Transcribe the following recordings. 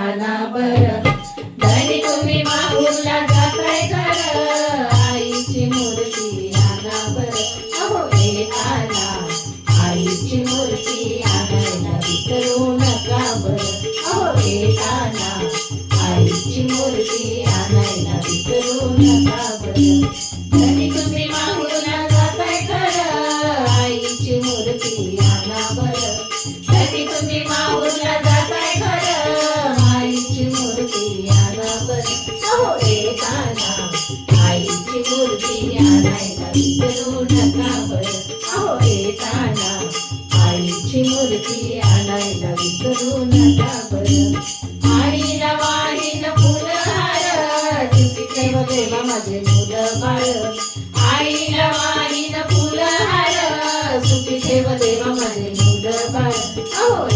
आणा बर. धनी तुम्ही माहूरला जाताय खरं. आईची मूर्ती आणा बर. अहो येताना आईची मूर्ती आणायला विसरू नका बर. अहो येताना आईची मूर्ती आणायला विसरू नका बर. आणायला विसरू नका बर आईला वाहिन फुलहार तुम्ही ठेव देवा माझे मुलं बाळ आईला वाहिन फुलहार सुखी ठेव देवा माझे मुलं बाळ अहो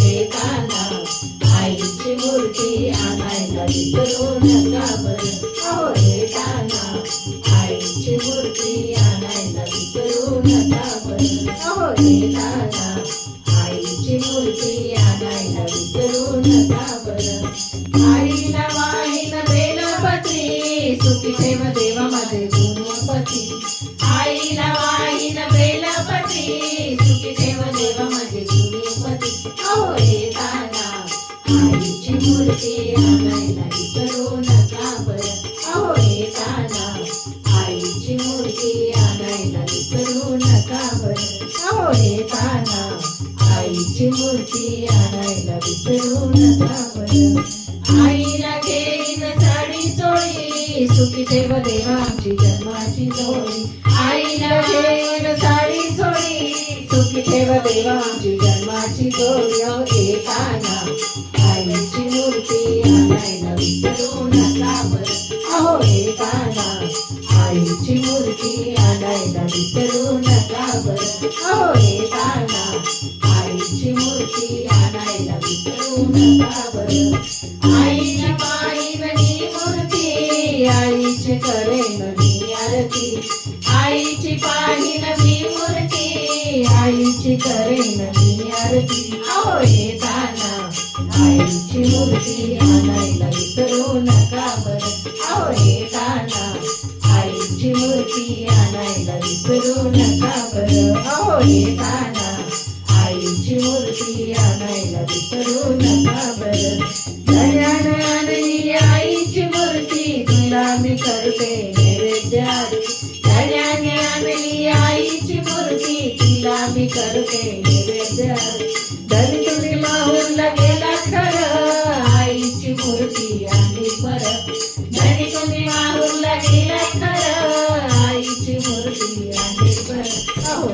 आईची मूर्ती आणायला विसरू नका बर. अहो येताना आईची मूर्ती आणायला विसरू नका बर. अहो आईची मूर्ती आणायला विसरू नका बर आणायला आईला घेईन साडी चोळी. सुखी देवा आमची जन्माची जोडी. आईला घेईन साडी चोळी. सुखी देवा आमची जन्माची जोडी. अहो येताना आईची मूर्ती आणायला विसरू नका बर अहो काना आईची मूर्ती आणायला विसरू नका बर अहो येताना आईची मूर्ती आणायला विसरू नका बर आईची पाहिली मूर्ती आईची करेन मी आरती. आईची पाहिन मी मूर्ती आईची करे मी आरती. अहो मूर्ती आणायला विसरू नका बर. अहो येताना आईची मूर्ती आणायला विसरू नका बर. अहो येताना आईची मूर्ती आणायला विसरू नका बर. धन्यान आणली आईची मूर्ती तुला मी करते नैवेद्य आधी धन्याने आणली आईची मूर्ती तिला मी करते नैवेद्य आली आणली परत. धनी तुम्ही माहूरला गेला खरं आईची मूर्ती आली परत. अहो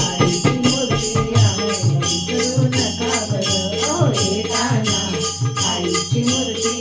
आईची मूर्ती आणायला विसरू नका बरं अहो आईची मूर्ती